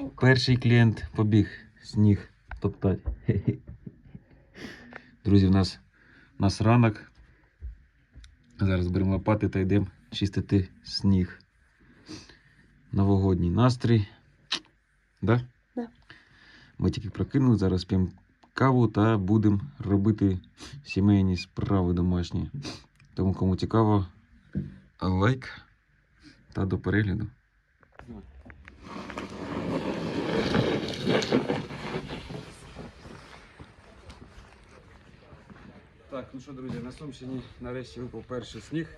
Тихенько. Перший клієнт побіг сніг топтати. Друзі, в нас, у нас ранок. Зараз беремо лопати та йдемо чистити сніг. Новогодній настрій. Да? Да. Ми тільки прокинули, зараз п'ємо каву та будемо робити сімейні справи домашні. Тому кому цікаво, лайк та до перегляду. Так, ну що, друзі, на Сумщині нарешті випав перший сніг.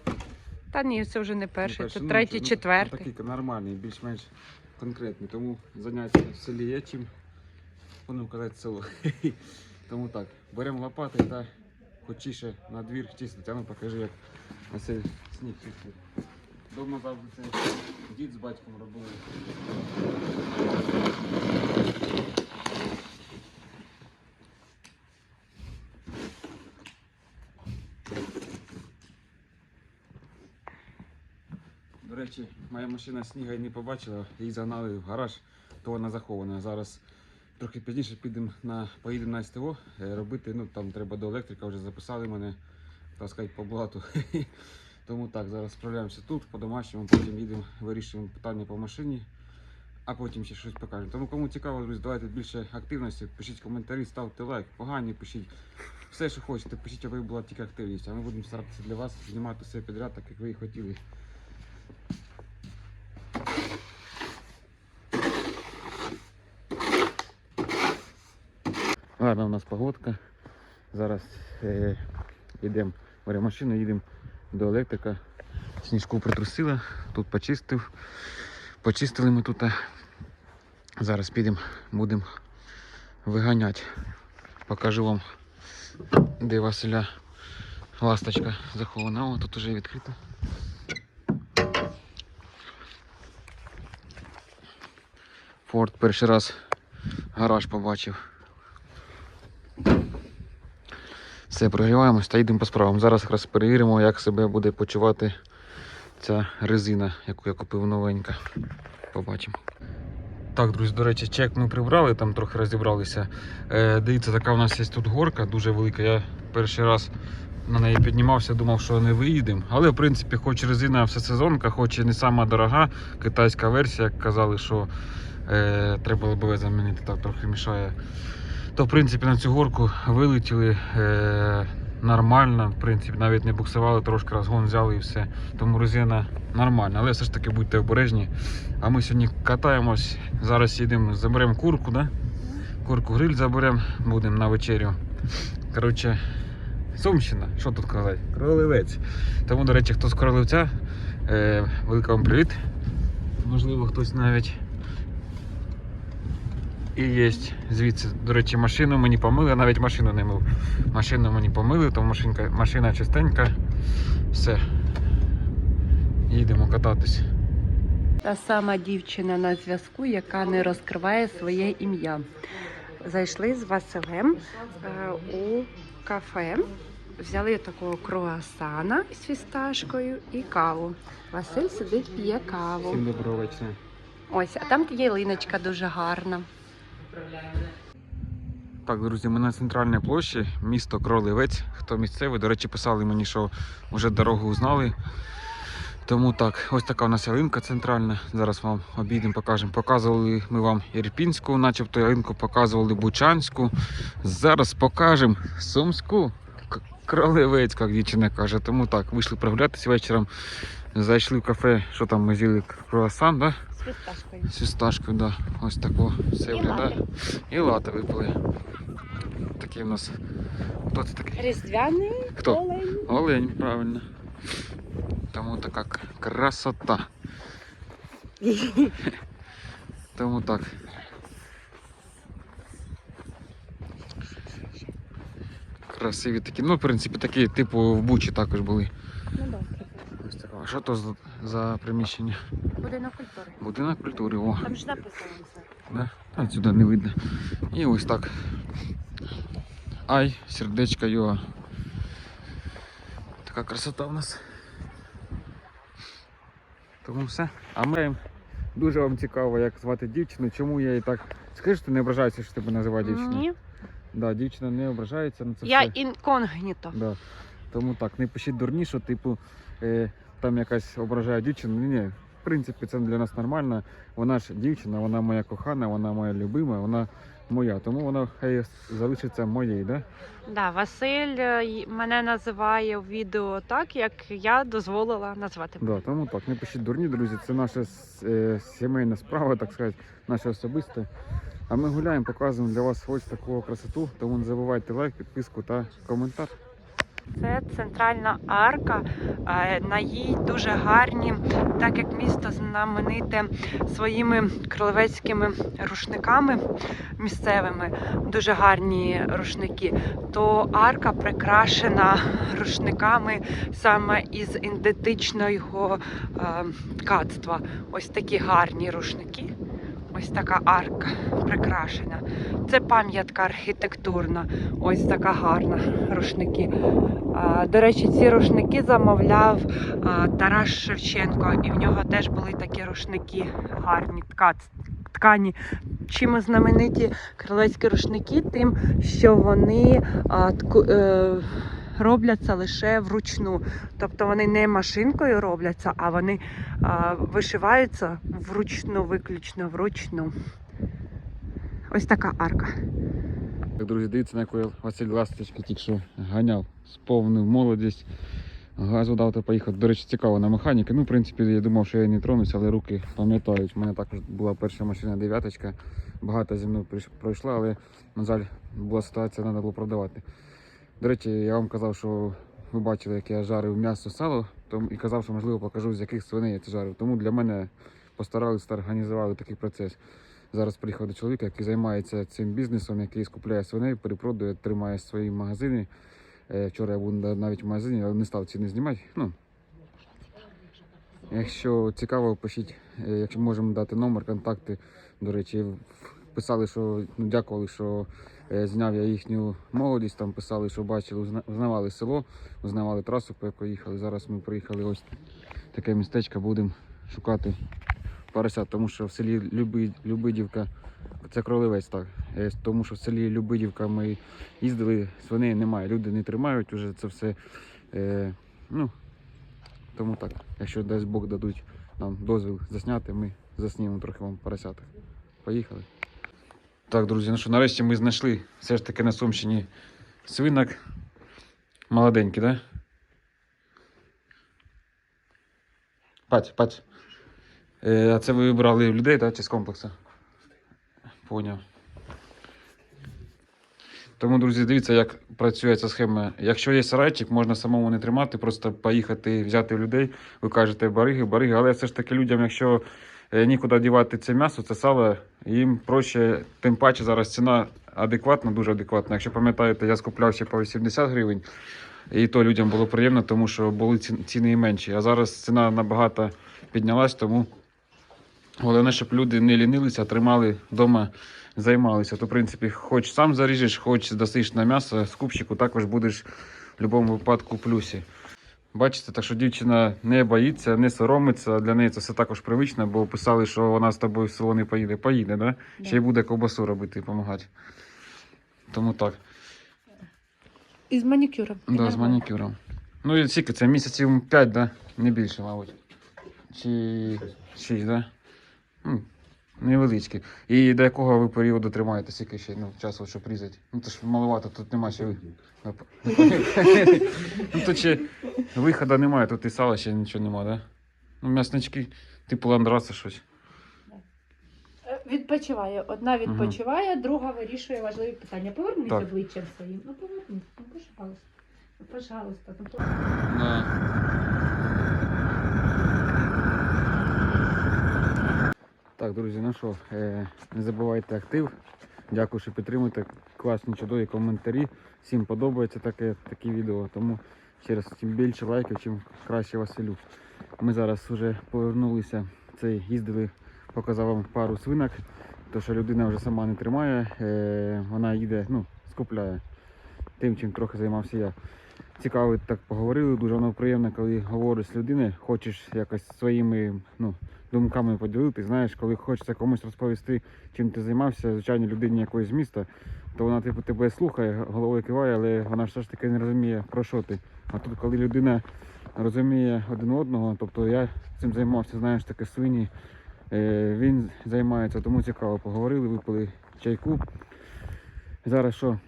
Та ні, це вже не перший, Ну, це ну, третій, ну, четвертий. Такий нормальний, більш-менш конкретний. Тому заняття в селі є чим, будемо казати, село. Тому так, беремо лопати та хочіше на двір чистити. А ну покажи, як на цей сніг чистить. Дома завжди це дід з батьком робили. До речі, моя машина сніга і не побачила, її загнали в гараж, то вона захована. Зараз трохи пізніше підемо на поїдемо на СТО е, робити. Ну там треба до електрика, вже записали мене, так сказати, по блату. Тому так, зараз справляємося тут, по-домашньому, потім їдемо, вирішуємо питання по машині, а потім ще щось покажемо. Тому кому цікаво, друзі, давайте більше активності, пишіть коментарі, ставте лайк, погані, пишіть все, що хочете, пишіть, аби була тільки активність. А ми будемо старатися для вас знімати все підряд, так як ви і хотіли. Гарна у нас погодка. Зараз е, йдемо, беремо машину, їдемо до електрика. Сніжку притрусила, тут почистив. Почистили ми тут. Зараз підемо, будемо виганяти. Покажу вам, де Василя ласточка захована. О, тут уже відкрито. Форд перший раз гараж побачив. Все, прогріваємось та йдемо по справам. Зараз якраз перевіримо, як себе буде почувати ця резина, яку я купив новенька. Побачимо. Так, друзі, до речі, чек ми прибрали, там трохи розібралися. Е, дивіться, така у нас є тут горка дуже велика. Я перший раз на неї піднімався, думав, що не виїдемо. Але в принципі, хоч резина всесезонка, хоч і не сама дорога, китайська версія, як казали, що е, треба лобове замінити, так трохи мішає. То в принципі на цю горку вилетіли е, нормально, в принципі, навіть не буксували, трошки розгон взяли і все. Тому резина нормальна, але все ж таки будьте обережні. А ми сьогодні катаємось, зараз їдемо, заберемо курку, да? курку гриль заберемо, будемо на вечерю. Коротше, Сумщина, що тут казати? Кролевець. Тому, до речі, хто з Кролевця, е, великий вам привіт. Можливо, хтось навіть і є звідси, до речі, машину мені помили, навіть машину не мив. Машину мені помили, то машинка, машина чистенька. Все. Їдемо кататись. Та сама дівчина на зв'язку, яка не розкриває своє ім'я. Зайшли з Василем е, у кафе, взяли такого круасана з фісташкою і каву. Василь сидить, п'є каву. Всім доброго вечора. Ось, а там ялиночка дуже гарна. Так, друзі, ми на центральній площі, місто Кролевець. Хто місцевий, до речі, писали мені, що вже дорогу узнали. Тому так, ось така у нас ялинка центральна. Зараз вам обійдемо, покажемо. Показували ми вам Ірпінську, начебто ялинку показували Бучанську. Зараз покажемо Сумську. Кролевець, як дівчина каже. Тому так, вийшли прогулятися вечором. Зайшли в кафе, що там ми з'їли круасан, да? З фісташкою. З фісташкою, да. Ось тако все виглядає. І лати випили. Такий у нас. Хто це такий? Різдвяний Хто? олень. Олень, правильно. Тому така красота. Тому так. Красиві такі. Ну, в принципі, такі, типу, в Бучі також були. Ну добре. Ось. А що то за, за приміщення? Будинок культури. Будинок культури. О. Там ж написано все. Да? А сюди не видно. І ось так. Ай, сердечко Йоа. Така красота у нас. Тому все. А ми дуже вам цікаво, як звати дівчину, чому я її так. Скажи, що ти не ображаєшся, що тебе називає дівчиною? Ні. Да, дівчина не ображається на це Я все. інкогніто. Да. Тому так, не пишіть дурні, що типу е, там якась ображає дівчину. Ні, ні. В принципі, це для нас нормально. Вона ж дівчина, вона моя кохана, вона моя любима, вона моя. Тому вона хай залишиться моєю, да? Да, Василь е, мене називає в відео так, як я дозволила назвати. Да, тому так, не пишіть дурні, друзі. Це наша с- е, сімейна справа, так сказати, наша особиста. А ми гуляємо, показуємо для вас ось таку красоту. Тому не забувайте лайк, підписку та коментар. Це центральна арка. е, На їй дуже гарні, так як місто знамените своїми кролевецькими рушниками місцевими, дуже гарні рушники. То арка прикрашена рушниками саме із ідентичного е, ткацтва. Ось такі гарні рушники. Ось така арка прикрашена. Це пам'ятка архітектурна. Ось така гарна рушники. До речі, ці рушники замовляв Тарас Шевченко, і в нього теж були такі рушники гарні ткані. Чим знамениті крилецькі рушники, тим, що вони е, робляться лише вручну. Тобто вони не машинкою робляться, а вони а, вишиваються вручну, виключно вручну. Ось така арка. Так, друзі, дивіться, на яку Василь Ласточки тільки що ганяв, сповнив молодість. Газу дав та поїхав. До речі, цікаво на механіки. Ну, в принципі, я думав, що я не тронуся, але руки пам'ятають. У мене також була перша машина дев'яточка. Багато зі мною пройшла, але, на жаль, була ситуація, треба було продавати. До речі, я вам казав, що ви бачили, як я жарив м'ясо сало, тому і казав, що можливо покажу, з яких свиней я це жарив. Тому для мене постаралися та організували такий процес. Зараз приїхав до чоловіка, який займається цим бізнесом, який скупляє свиней, перепродує, тримає свої магазини. Е, Вчора я був навіть в магазині, але не став ціни знімати. Ну, якщо цікаво, пишіть, е, якщо можемо дати номер, контакти. До речі, писали, що ну, дякували, що зняв я їхню молодість. Там писали, що бачили, узнавали село, узнавали трасу, по якій їхали. Зараз ми приїхали ось таке містечко, будемо шукати поросят, тому що в селі Любидівка, це кролевець, так. Е, Тому що в селі Любидівка ми їздили, свиней немає, люди не тримають уже це все. Е, ну, тому так, якщо дасть Бог дадуть нам дозвіл засняти, ми заснімемо трохи вам поросяток. Поїхали. Так, друзі, ну що, нарешті ми знайшли все ж таки на Сумщині свинок. Молоденькі, так? Да? Пать, пать. Е, а це ви брали в людей, так, чи з комплексу? Поняв. Тому, друзі, дивіться, як працює ця схема. Якщо є сарайчик, можна самому не тримати, просто поїхати, взяти людей. Ви кажете бариги, бариги, але все ж таки людям, якщо е, нікуди дівати це м'ясо, це сало, їм проще, тим паче зараз ціна адекватна, дуже адекватна. Якщо пам'ятаєте, я скупляв ще по 80 гривень, і то людям було приємно, тому що були ціни і менші. А зараз ціна набагато піднялась, тому головне, щоб люди не лінилися, тримали вдома, займалися. То, в принципі, хоч сам заріжеш, хоч дасиш на м'ясо, скупщику також будеш в будь-якому випадку в плюсі. Бачите, так що дівчина не боїться, не соромиться. Для неї це все також привично, бо писали, що вона з тобою в село не поїде. Поїде, да? Да. Ще й буде ковбасу робити і допомагати. Тому так. Із манікюром. Да, з манікюром. Ну і скільки це місяців 5, да? Не більше, мабуть. Чи 6, да? Ну, невеличкі. І до якого ви періоду тримаєте, скільки ще ну, часу, щоб різати? Ну то ж маловато, тут нема ще. ну тут ще виходу немає, тут і сала ще нічого немає, да? Ну, м'яснички, типу ландраса щось. Е, Відпочиває. Одна відпочиває, друга вирішує важливі питання. Повернися обличчям своїм. Ну повернися, ну пожалуйста. Ну, пожалуйста. Ну, по- Да. Так, друзі, ну що, е, не забувайте актив. Дякую, що підтримуєте. Класні, чудові коментарі. Всім подобається таке, такі відео. Тому ще раз, чим більше лайків, чим краще Василю. Ми зараз вже повернулися. Це їздили, показав вам пару свинок. То що людина вже сама не тримає, е, вона їде, ну, скупляє тим, чим трохи займався я цікаво так поговорили. Дуже воно приємно, коли говориш з людиною, хочеш якось своїми ну, думками поділитися. Знаєш, коли хочеться комусь розповісти, чим ти займався, звичайній людині якоїсь міста, то вона типу тебе слухає, головою киває, але вона все ж таки не розуміє, про що ти. А тут, коли людина розуміє один одного, тобто я цим займався, знаєш, таке свині. Е, Він займається, тому цікаво. Поговорили, випили чайку. Зараз що?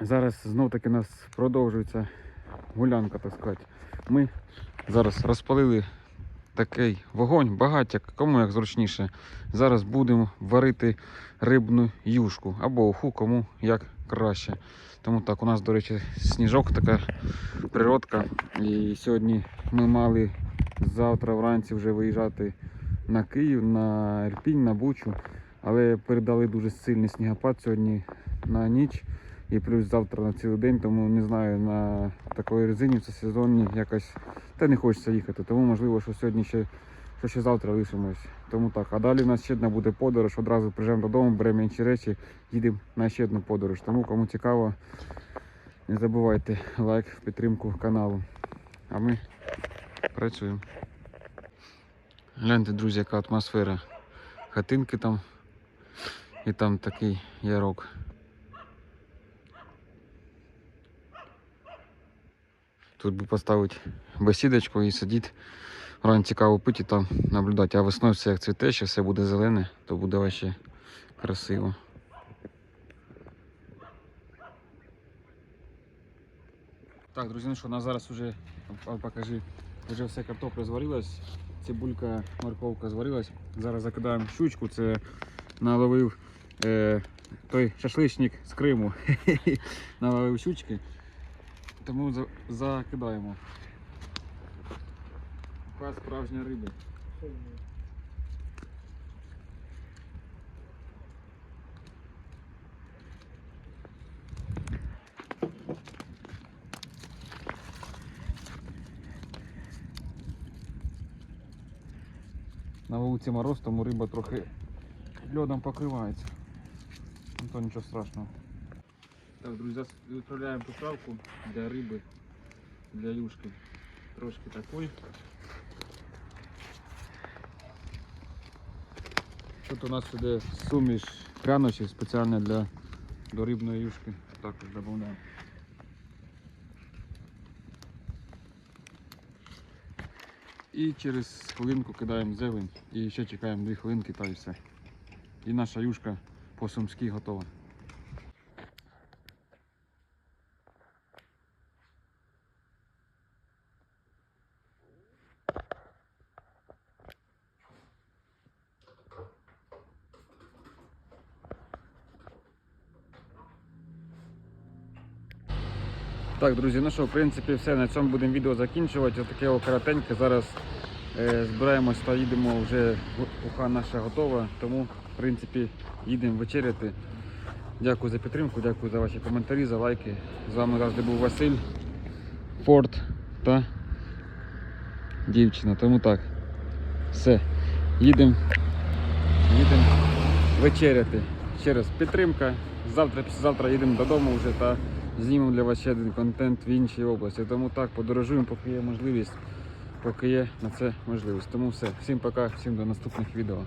Зараз знов таки у нас продовжується гулянка, так сказати. Ми зараз розпалили такий вогонь, багаття, кому як зручніше. Зараз будемо варити рибну юшку або уху, кому як краще. Тому так, у нас, до речі, сніжок, така природка. І сьогодні ми мали завтра вранці вже виїжджати на Київ, на Ірпінь, на Бучу. Але передали дуже сильний снігопад сьогодні на ніч і плюс завтра на цілий день, тому не знаю, на такої резині в це сезонні якось та не хочеться їхати. Тому можливо, що сьогодні ще, що ще завтра лишимось. Тому так. А далі у нас ще одна буде подорож. Одразу приїжджаємо додому, беремо інші речі, їдемо на ще одну подорож. Тому кому цікаво, не забувайте лайк в підтримку каналу. А ми працюємо. Гляньте, друзі, яка атмосфера. Хатинки там і там такий ярок. Тут би поставити бесідочку і сидіти вранці каву пити там наблюдати. А весною все як цвіте, ще все буде зелене, то буде вообще красиво. Так, друзі, ну що, у нас зараз вже, покажи, вже все картопля зварилась, цибулька, морковка зварилась. Зараз закидаємо щучку, це наловив е, той шашличник з Криму. наловив щучки. Тому за- закидаємо. Така справжня риба. На вулиці мороз, тому риба трохи льодом покривається. Ну то нічого страшного. Так, друзі, відправляємо поправку для риби, для юшки. Трошки такої. Тут у нас іде суміш прянощів спеціально для до рибної юшки. Також додаємо. І через хвилинку кидаємо зелень і ще чекаємо 2 хвилинки та і все. І наша юшка по-сумськи готова. Так, друзі, ну що, в принципі, все. На цьому будемо відео закінчувати. Ось таке коротеньке. Зараз е, збираємось та їдемо вже. Уха наша готова, тому в принципі їдемо вечеряти. Дякую за підтримку, дякую за ваші коментарі, за лайки. З вами завжди був Василь, Форд та дівчина. Тому так. Все. Їдемо. Їдемо вечеряти. Ще раз підтримка. Завтра, післязавтра їдемо додому вже та знімемо для вас ще один контент в іншій області. Тому так, подорожуємо, поки є можливість, поки є на це можливість. Тому все. Всім пока, всім до наступних відео.